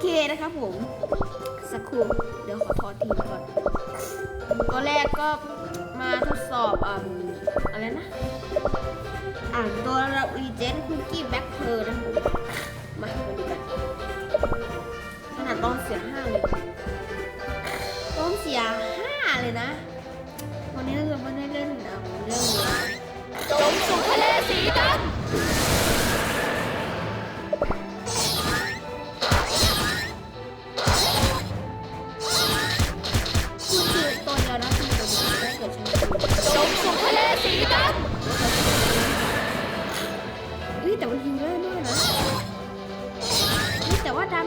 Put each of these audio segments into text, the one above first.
เคนะครับผม สักครู่เดี๋ยวขอถอดทีมก่อนตอนแรกก็มาทดสอบอ่าอะไรนะ อ่านตัวรับรีเจนคุกกี้แบ็คเพอร์นะผมมาดูกันขนาดตอนเสียห้าเลย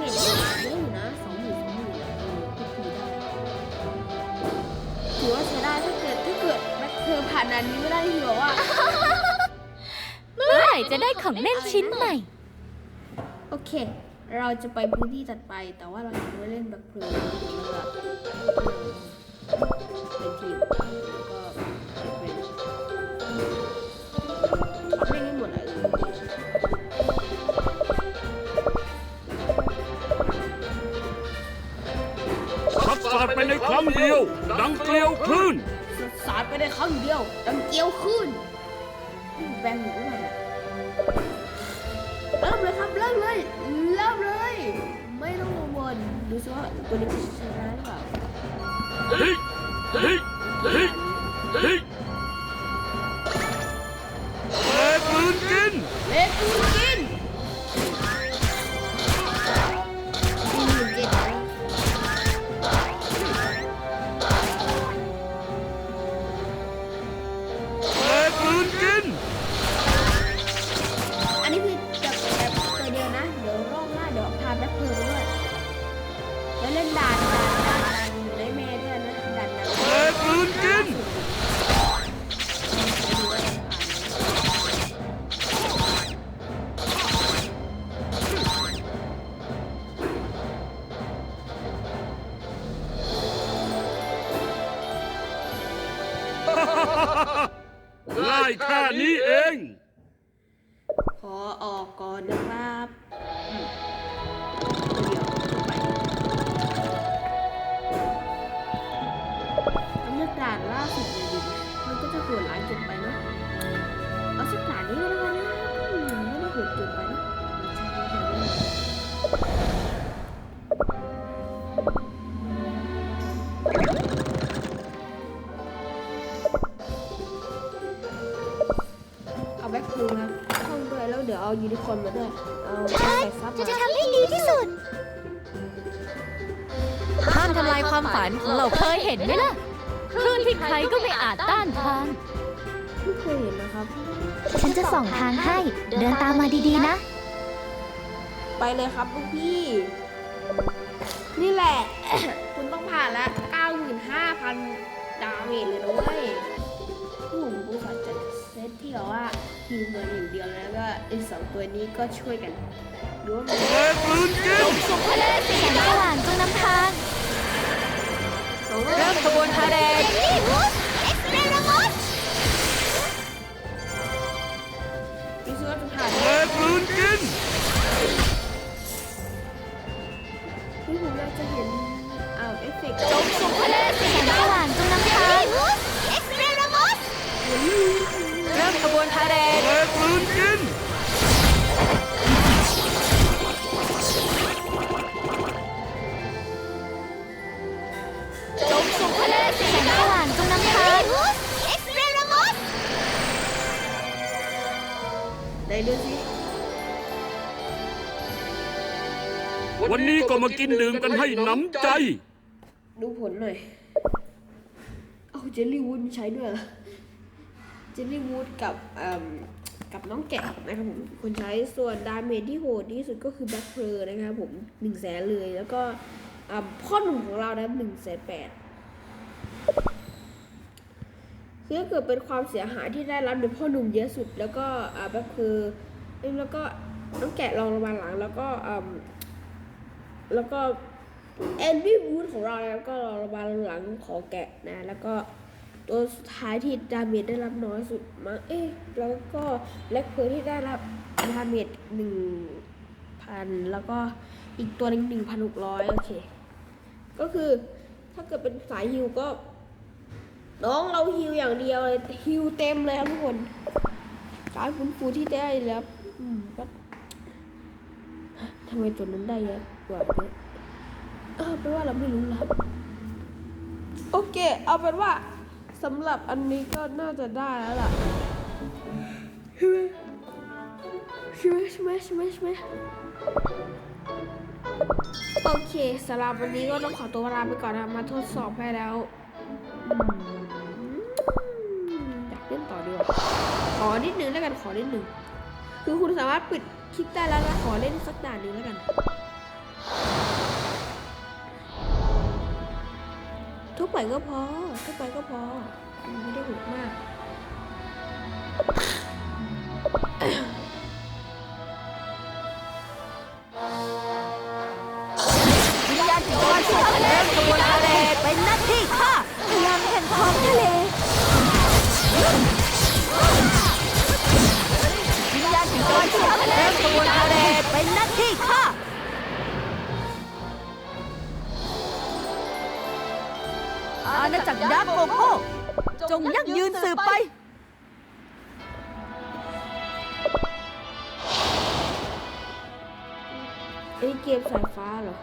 เมจเยอะอยู่นะสองหมื่นสองหมื่นเออก็คือได้ถือว่าใช้ได้ถ้าเกิดถ้าเกิดแบ็คเธอผ่านนันนี้ไม่ได้ที่บอกว่าำเมื่อไหร่จะได้ของเล่นชิ้นใหม่ โอเค เราจะไปพื้นที่ถัดไปแต่ว่าเราจะไม่เล่นแบ็คเพลย์เราเป็น กิ ง่ายแค่นี้เอ เดี๋ยวเอายูนิคอร์นมาด้วย เอาใส่ซับจะมาทำให้ดีที่สุด ห้ามทำลายความฝันเราเคยเห็นไหมล่ะคลื่นที่ใครก็ไม่อาจต้านทาน ไม่เคยเห็นนะครับ ฉันจะส่องทางให้ เดินตามมาดีๆนะ ไปเลยครับลูกพี่ นี่แหละ คุณต้องผ่านละ 95,000 ดาเมจเลยนะเว้ย ว่าฮิวเงินอย่างเดียวแล้วก็ไอ้สองตัวนี้ก็ช่วยกันดูว่ามันแปรกลืนกินสุขทะเลสีแสงสว่างจงนำทางสองเริ่มขบวนพาเหรดพี่ซื้อว่าจะผ่านแปรกลืนกินพี่ผมอยากจะเห็นอ่าเอฟเฟกต์ มากินดื่มกันให้น้ำใจ ดูผลหน่อย เอาเจลลี่วูดใช้ด้วยเหรอเจลลี่วูดกับเอ่มกับน้องแกะนะครับผมคนใช้ส่วนดาเมจที่โหดที่สุดก็คือแบ็คเพลนะครับผมหนึ่งแสนเลยแล้วก็พ่อหนุ่มของเรานะหนึ่งแสนแปดคือเกิดเป็นความเสียหายที่ได้รับโดยพ่อหนุ่มเยอะสุด แล้วก็แบ็คเพลเอ้ยแล้วก็น้องแกะรองลงมาหลัง แล้วก็ แล้วก็แอนดี้วูดของเราแล้วก็รางวัลหลังของแกะนะ แล้วก็ตัวสุดท้ายที่ดาเมจได้รับน้อยสุดมั้งเอ๊ะแล้วก็แล็กเพอร์ที่ได้รับดาเมจหนึ่งพันแล้วก็อีกตัวหนึ่งหนึ่งพันหกร้อยโอเค ก็คือถ้าเกิดเป็นสายฮิวก็ น้องเราฮิวอย่างเดียวเลยฮิวเต็มเลยครับทุกคนการฟื้นฟูที่ได้แล้วอืมก็ทำไมตัวนั้นได้เยอะ กว่าเนี่ยเออเป็นว่าเราไม่รู้ล้วโอเค เอาเป็นว่าสำหรับอันนี้ก็น่าจะได้แล้วล่ะใช่ไหมใช่ไหมใช่ไหมใช่ไหมใช่ไหมโอเคสำหรับวันนี้ก็ต้องขอตัวลาไปก่อนนะมาทดสอบให้แล้วอยากเล่นต่อดีกว่าขอนิดนึงแล้วกันขอนิดนึงคือคุณสามารถปิดคลิปได้แล้วนะขอเล่นสักด่านหนึงแล้วกัน ทุกไปก็พอทุกไปก็พอไม่ได้หุดมากวิญญาณแห่งการช่วยทะเลขบวนพาเหรเป็นหน้าที่ข้าพลังแห่งท้องทะเลวิญญาณแห่งการช่วยทะเลขบวนพาเหรเป็นหน้าที่ข้า ณาจักรยักษ์โกโก้จงยั่งยืนสืบไปไอ้เกมสายฟ้าเหรอ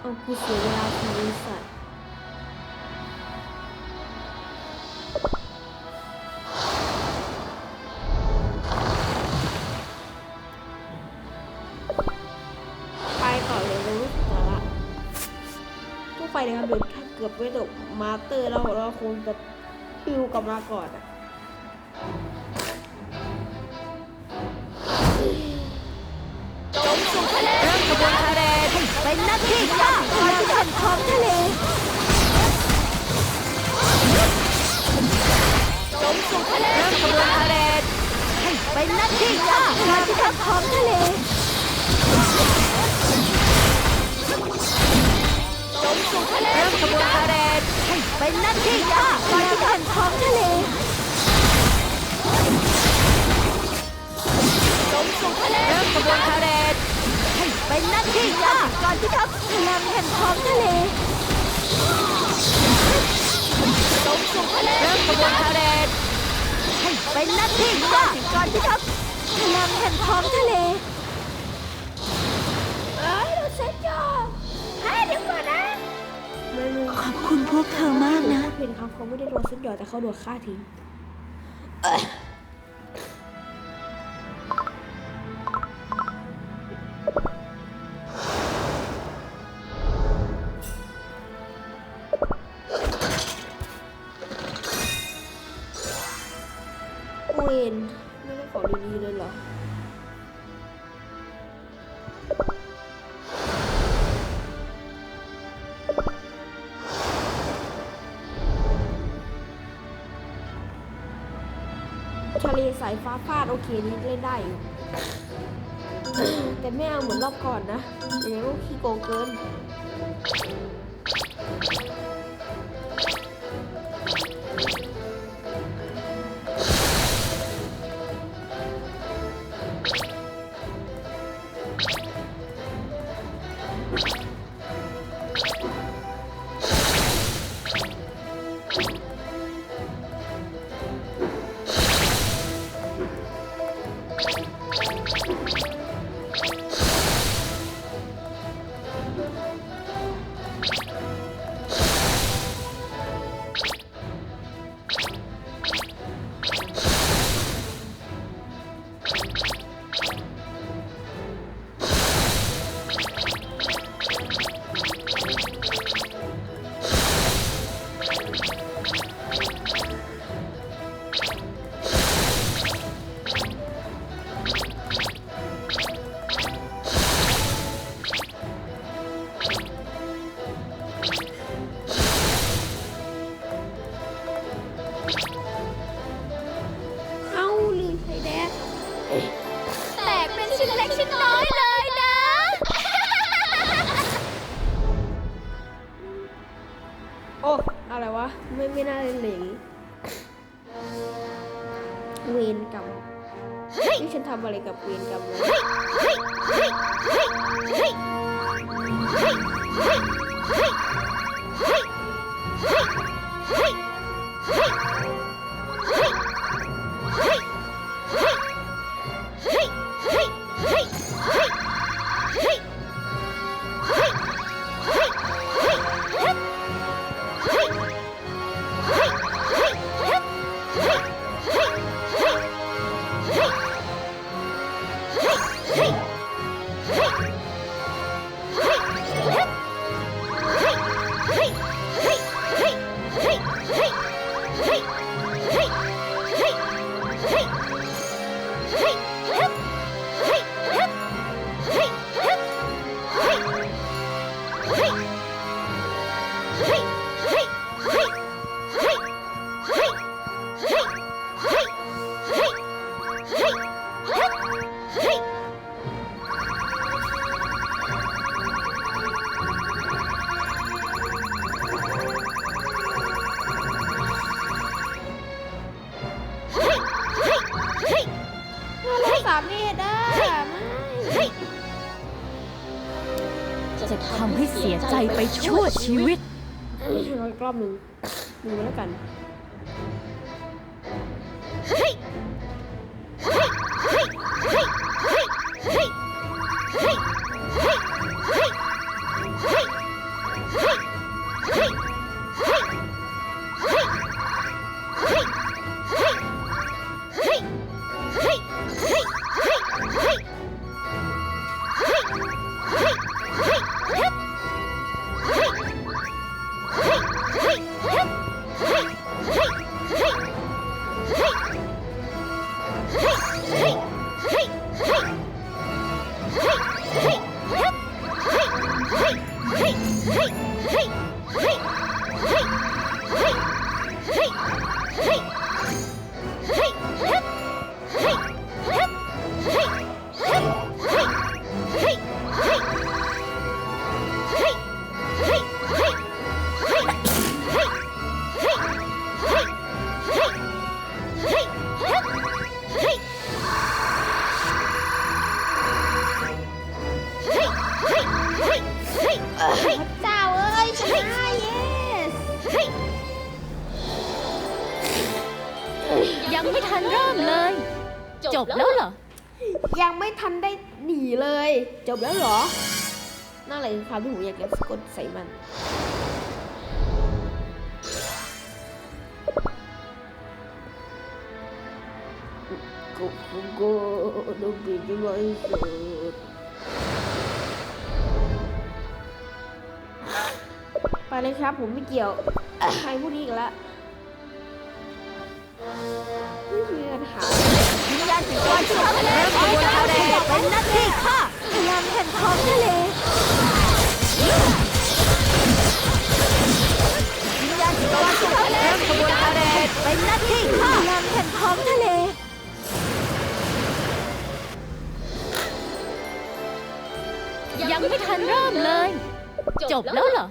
เอากูเสียเวลาทำบริษัทไปต่อนเลยรู้สาระต้องไปเลยครับเดี๋ยวถ้า เกือบไม่ตกมาสเตอร์เราเราคงจะปิวกลับมาก่อนอะจงสู่ทะเลเริ่มขบวนพาเรดเป็นน้าที่ข้าพลังแห่งท้องทะเลจงสู่ทะเลเริ่มขบวนพาเรดเป็นน้าที่ข้าพลังแห่งท้องทะเล จงสู่ทะเลเริ่มขบวนพาเหรดเป็นหน้าที่ข้าพลังแห่งท้องทะเลจงสู่ทะเลเริ่มขบวนพาเหรดเป็นหน้าที่ข้าก่อนที่ทัพพลังแห่งท้องทะเลจงสู่ทะเลเริ่มขบวนพาเหรดเป็นหน้าที่ข้าก่อนที่ทัพพลังแห่งท้องทะเลเอ้ยเราเซ็ตจอบเฮ้ยเดี๋ยวก่อนนะ ขอบคุณพวกเธอมากนะเพนคำเขาไม่ได้โดนเซ็ตจอดแต่เขาโดนฆ่าทิ้งายฟ้าฟาดโอเคนี่เล่นได้อยู่แต่ไม่เอาเหมือนรอบก่อนนะอย่างนี้ก็ขี้โกงเกิน เแตกเป็นชิ้นเล็กชิ้นน้อยเลยนะ โอ้ อะไรวะ ไม่ไม่น่าเล่นเลยอย่างงี้เวนกรรมเฮ้ยที่ฉันทำอะไรกับเวรกรรมไว้เร ชีวิตเราอีกรอบหนึ่งดูแล้วกัน ยังไม่ทันเริ่มเลย จบแล้วเหรอ ยังไม่ทันได้หนีเลย จบแล้วเหรอนั่นแหละคือคำที่ผมอยากจะสะกดใส่มันกูกูกดูดีที่สุทธิ์ไปเลยครับผมไม่เกี่ยว ใครพูดนี้อีกแล้ว การช่วยทะเลขบวนพาเหรดเป็นหน้าที่ข้าพลังแห่งท้องทะเลวิญญาณแห่งการช่วยทะเลขบวนพาเรดเป็นหน้าที่ข้าพลังแห่งท้องทะเลยังไม่ทันเริ่มเลย จบแล้วเหรอ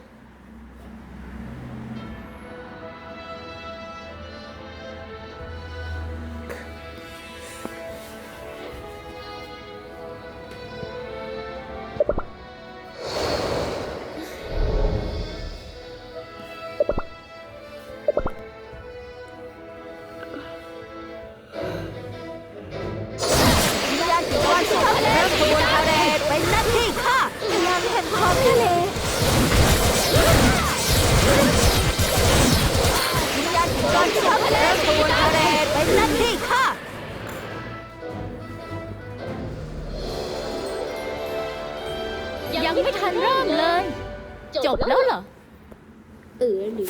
จบแล้วเหรอ เออหรือ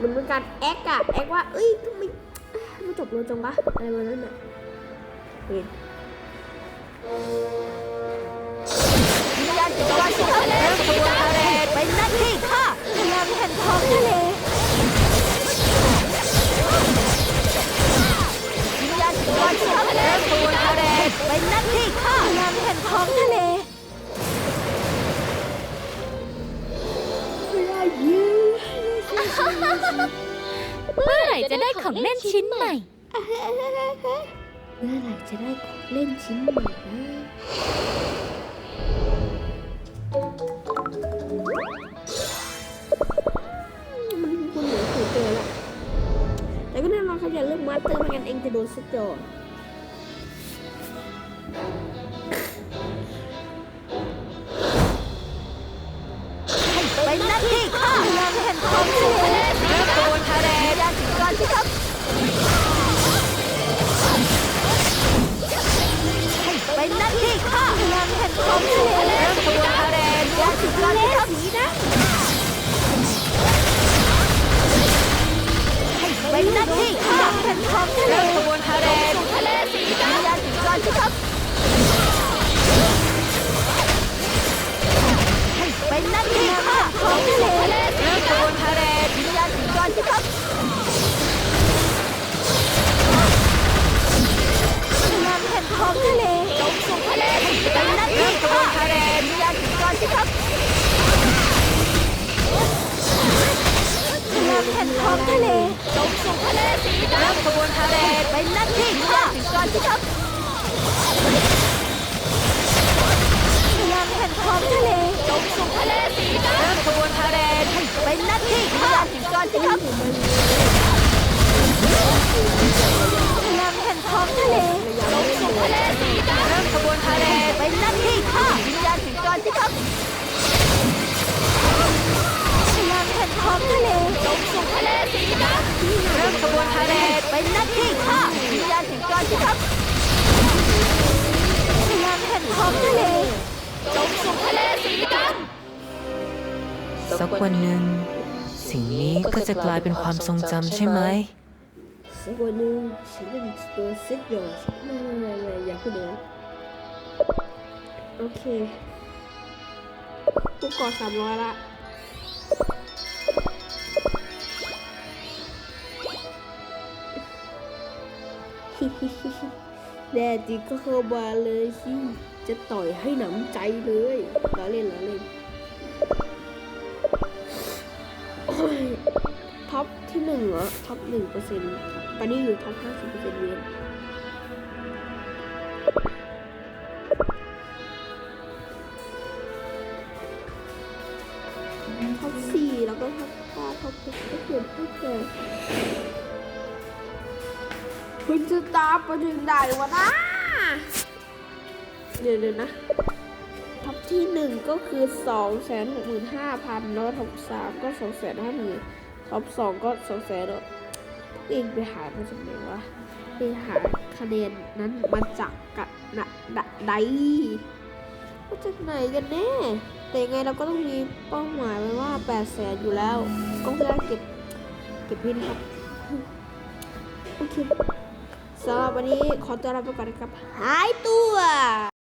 มันเป็นการแอคอะแอคว่า เอ้ยทำไมมันจบเร็วจังวะอะไรประมาณนั้นอะเห็นวิญญาณแห่งการช่วยทะเลขบวนพาเหรดเป็นหน้าที่ข้าพลังแห่งท้องทะเลวิญญาณแห่งการช่วยทะเลขบวนพา เหรดเป็นหน้าที่ข้าพลังแห่งท้องทะเลเวลายืนเมื่อไหร่ร่จะได้ของเล่นชิ้นใหม่ เมื่อไหร่จะได้ของเล่นชิ้นใหม่นะมันคุณเหมือนเคยเจอแล้วแต่ก็แน่นอนเขาอย่าเลือกมาสเตอร์ไม่งั้นเองจะโดนสจอเท้องทะเลจงส่งทะเลสีดำสักวันหนึ่ง สิ่งนี้ก็จะกลายเป็นความทรงจำใช่ไหมสักวันหนึ่งฉันจะเป็นตัวเซ็ตยอร์ไม่ไม่ไม่ไม่อย่าพูดอย่างนั้นโอเคกูกอดสามร้อยละ แน่จริงก็เข้ามาเลยสิจะต่อยให้หนำใจเลยล้อเล่นล้อเล่นท็อปที่หนึ่งเหรอท็อปหนึ่งเปอร์เซ็นต์ตอนนี้อยู่ท็อปห้าสิบเปอร์เซ็นต์เวท ตามไปถึงไหนวะนะเดี๋ยวเดี๋ยวนะท็อปที่หนึ่งก็คือสองแสนหกหมื่นห้าพันแล้วท็อปสามก็สองแสนห้าหมื่นท็อปสองก็สองแสนเองไปหามาจากไหนวะไปหาคะแนนนั้นมาจากกะนะดะใดมาจากไหนกันแน่ แต่ยังไงเราก็ต้องมีเป้าหมายไว้ว่าแปดแสนอยู่แล้ว ก็เพื่อเก็บ เก็บพินครับโอเค สำหรับวันนี้ขอตัวลาไปก่อนนะครับ หายตัว